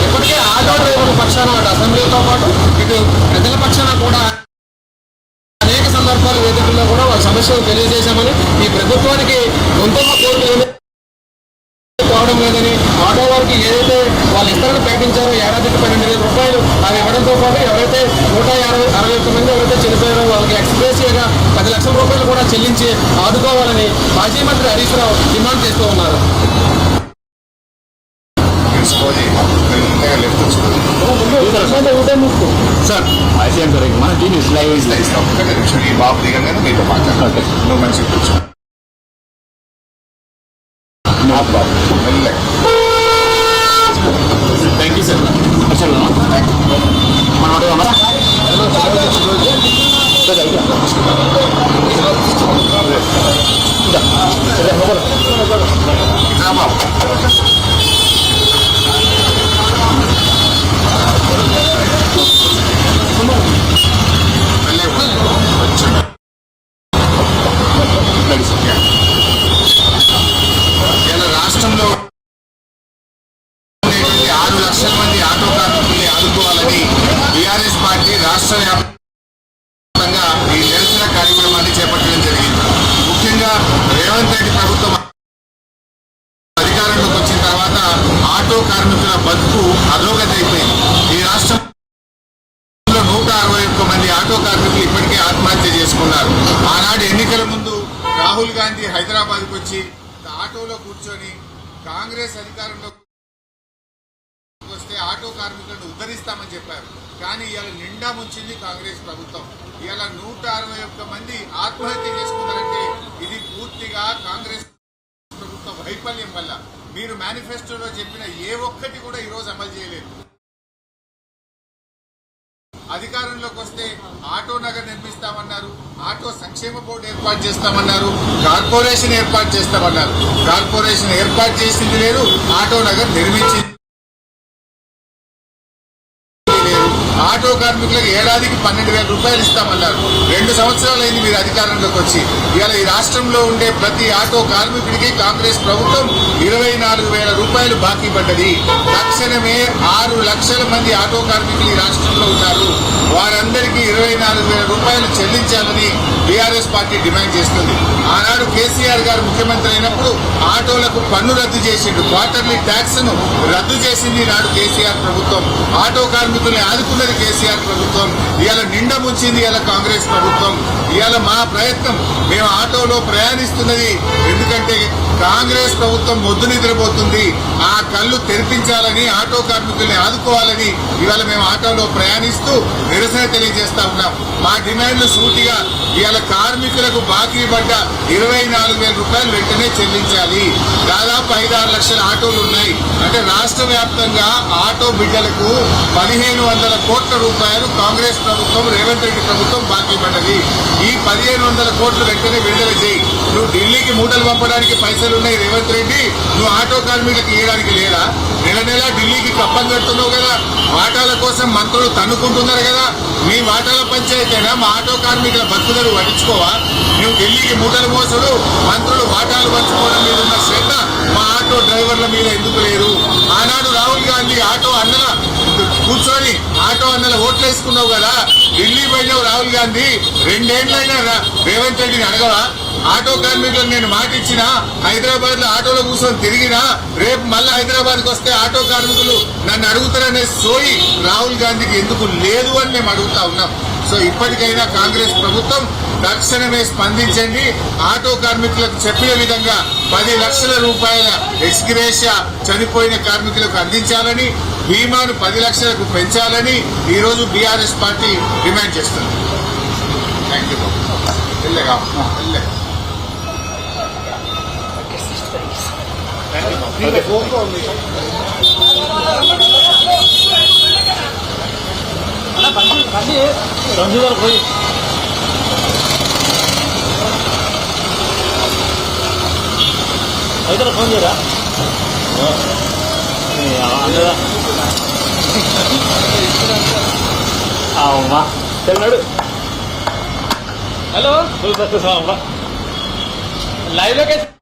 ఇప్పటికే ఆటో డ్రైవర్ల పక్షాన అసెంబ్లీతో పాటు ఇటు ప్రజల పక్షాన కూడా అనేక సందర్భాలు వేదికల్లో కూడా వాళ్ళ సమస్యలు తెలియజేశామని ఈ ప్రభుత్వానికి గొంతుమ్మ కోర్టు ఏమీ లేదని ఆటో వారికి ఏదైతే వాళ్ళు ఇతరులు ప్రకటించారో ఏడాదికి పన్నెండు వేల రూపాయలు అవి ఇవ్వడంతో పాటు ఎవరైతే నూట అరవై అరవై ఒక్క మంది ఎవరైతే చనిపోయారో వాళ్ళకి ఎక్స్ప్రెసియగా పది లక్షల రూపాయలు కూడా చెల్లించి ఆదుకోవాలని మాజీ మంత్రి హరీష్ రావు డిమాండ్ చేస్తూ ఉన్నారు. తెలుసుకొని మెల్లగా లెఫ్ట్ వచ్చుకోండి సార్ ఐసీఎం సార్ మన టీవీ లైవ్ ఇస్తా ఇస్తా ఒక్క నిమిషం ఈ బాబు దిగంగానే మీతో మాట్లాడతాను నువ్వు మంచిగా కూర్చో మెల్లగా థ్యాంక్ యూ సార్ వచ్చాను మన ఆటో అమ్మరా రా బాబు రాష్ట్ర వ్యాప్తంగా ఈ నిరసన కార్యక్రమాన్ని చేపట్టడం జరిగింది. ముఖ్యంగా రేవంత్ రెడ్డి ప్రభుత్వం అధికారంలోకి వచ్చిన తర్వాత ఆటో కార్మికుల బతుకు అధోగతి అయిపోయింది. ఈ రాష్ట్రంలో నూట అరవై ఒక్క మంది ఆటో కార్మికులు ఇప్పటికే ఆత్మహత్య చేసుకున్నారు. ఆనాడు ఎన్నికల ముందు రాహుల్ గాంధీ హైదరాబాద్కు వచ్చి ఆటోలో కూర్చొని కాంగ్రెస్ అధికారంలో ఆటో కార్మికులను ఉద్ధరిస్తామని చెప్పారు. కానీ ఇవాళ నిండా ముంచింది కాంగ్రెస్ ప్రభుత్వం. ఇవాళ నూట అరవై ఒక్క మంది ఆత్మహత్య చేసుకున్నారంటే ఇది పూర్తిగా కాంగ్రెస్ ప్రభుత్వ వైఫల్యం వల్ల. మీరు మేనిఫెస్టోలో చెప్పిన ఏ ఒక్కటి కూడా ఈ రోజు అమలు చేయలేదు. అధికారంలోకి వస్తే ఆటో నగర్ నిర్మిస్తామన్నారు ఆటో సంక్షేమ బోర్డు ఏర్పాటు చేస్తామన్నారు కార్పొరేషన్ ఏర్పాటు చేస్తామన్నారు. కార్పొరేషన్ ఏర్పాటు చేసింది లేదు ఆటో నగర్ నిర్మించింది ఆటో కార్మికులకు ఏడాదికి పన్నెండు వేల రూపాయలు ఇస్తామన్నారు. రెండు సంవత్సరాలైంది మీరు అధికారంలోకి వచ్చి. ఇవాళ ఈ రాష్ట్రంలో ఉండే ప్రతి ఆటో కార్మికుడికి కాంగ్రెస్ ప్రభుత్వం ఇరవై నాలుగు వేల రూపాయలు బాకీ పడ్డది. తక్షణమే ఆరు లక్షల మంది ఆటో కార్మికులు ఈ రాష్ట్రంలో ఉన్నారు. వారందరికీ ఇరవై నాలుగు వేల రూపాయలు చెల్లించాలని బీఆర్ఎస్ పార్టీ డిమాండ్ చేస్తుంది. ఆనాడు కేసీఆర్ గారు ముఖ్యమంత్రి అయినప్పుడు ఆటోలకు పన్ను రద్దు చేసిండు. క్వార్టర్లీ ట్యాక్స్ను రద్దు చేసింది నాడు కేసీఆర్ ప్రభుత్వం. ఆటో కార్మికుల్ని ఆదుకున్నది కేసీఆర్ ప్రభుత్వం ఇవాళ నిండా ముంచింది ఇవాళ కాంగ్రెస్ ప్రభుత్వం. ఇవాళ మా ప్రయత్నం మేము ఆటోలో ప్రయాణిస్తున్నది. ఎందుకంటే కాంగ్రెస్ ప్రభుత్వం మొద్దు నిద్రపోతుంది. ఆ కళ్ళు తెరిపించాలని ఆటో కార్మికుల్ని ఆదుకోవాలని ఇవాళ మేము ఆటోలో ప్రయాణిస్తూ నిరసన తెలియజేస్తా ఉన్నాం. మా డిమాండ్లు సూటిగా ఇవాళ కార్మికులకు బాకీ పడ్డ ఇరవై నాలుగు వేల రూపాయలు వెంటనే చెల్లించాలి. దాదాపు ఐదారు లక్షల ఆటోలు ఉన్నాయి. అంటే రాష్ట్ర వ్యాప్తంగా ఆటో బిడ్డలకు పదిహేను వందల కోట్ల రూపాయలు కాంగ్రెస్ ప్రభుత్వం రేవంత్ రెడ్డి ప్రభుత్వం బాకీ పడ్డది. ఈ పదిహేను వందల కోట్లు వెంటనే విడుదల చేయి. నువ్వు ఢిల్లీకి మూటలు పంపడానికి పైసలు ఉన్నాయి రేవంత్ రెడ్డి. నువ్వు ఆటో కార్మికులకు ఇవ్వడానికి లేదా నెల నెల ఢిల్లీకి కప్పం కడుతున్నావు కదా. వాటాల కోసం మంత్రులు తన్నుకుంటున్నారు కదా. మీ వాటాల పంచాయతీనా? మా ఆటో కార్మికుల బతుకుదలు పట్టించుకోవా? నువ్వు ఢిల్లీకి మూటలు మోసడు మంత్రులు వాటాలు పంచుకోవడం మీద ఉన్న శ్రద్ధ మా ఆటో డ్రైవర్ల మీద ఎందుకు లేదు? ఆనాడు రాహుల్ గాంధీ ఆటో అన్నల కూర్చొని ఆటో అన్నల ఓట్లు వేసుకున్నావు కదా ఢిల్లీ పోయినావు రాహుల్ గాంధీ రెండేళ్ళైనా రా- రేవంత్ రెడ్డిని అడగవా? ఆటో కార్మికులకు నేను మాట ఇచ్చిన హైదరాబాద్లో ఆటోలో కూర్చొని తిరిగినా రేపు మళ్ళీ హైదరాబాద్కి వస్తే ఆటో కార్మికులు నన్ను అడుగుతారనే సోయి రాహుల్ గాంధీకి ఎందుకు లేదు అని మేము అడుగుతా ఉన్నాం. సో ఇప్పటికైనా కాంగ్రెస్ ప్రభుత్వం తక్షణమే స్పందించండి. ఆటో కార్మికులకు చెప్పిన విధంగా పది లక్షల రూపాయల ఎక్స్గ్రేషియా చనిపోయిన కార్మికులకు అందించాలని బీమాను పది లక్షలకు పెంచాలని ఈ రోజు బీఆర్ఎస్ పార్టీ డిమాండ్ చేస్తుంది. థ్యాంక్ యూ రంజుగారు పోయి. అయితే ఫోన్ చేయరా? అమ్మా తెలినాడు హలో. అమ్మా లైవ్ లొకేషన్